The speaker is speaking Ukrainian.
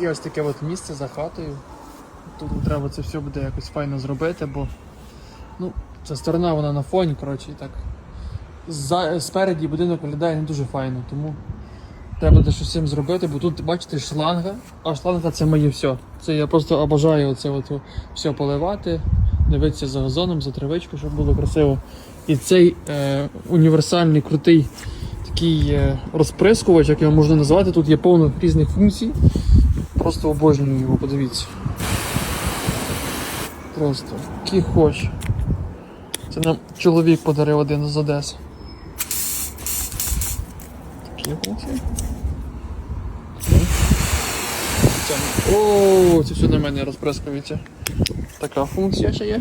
є ось таке от місце за хатою. Тут треба це все буде якось файно зробити, бо ну, ця сторона вона на фоні, коротше, і так. За, спереді будинок виглядає не дуже файно, тому треба буде щось цим зробити, бо тут, бачите, шланга, а шланга це моє все. Це я просто обожаю оце от все поливати, дивитися за газоном, за травичкою, щоб було красиво. І цей е, універсальний крутий такий е, розприскувач, як його можна назвати, тут є повно різних функцій. Просто обожнюю його, подивіться. Просто який хоч. Це нам чоловік подарив один з Одеси. Такі функції. Це- це все на мене розприскується. Така функція ще є.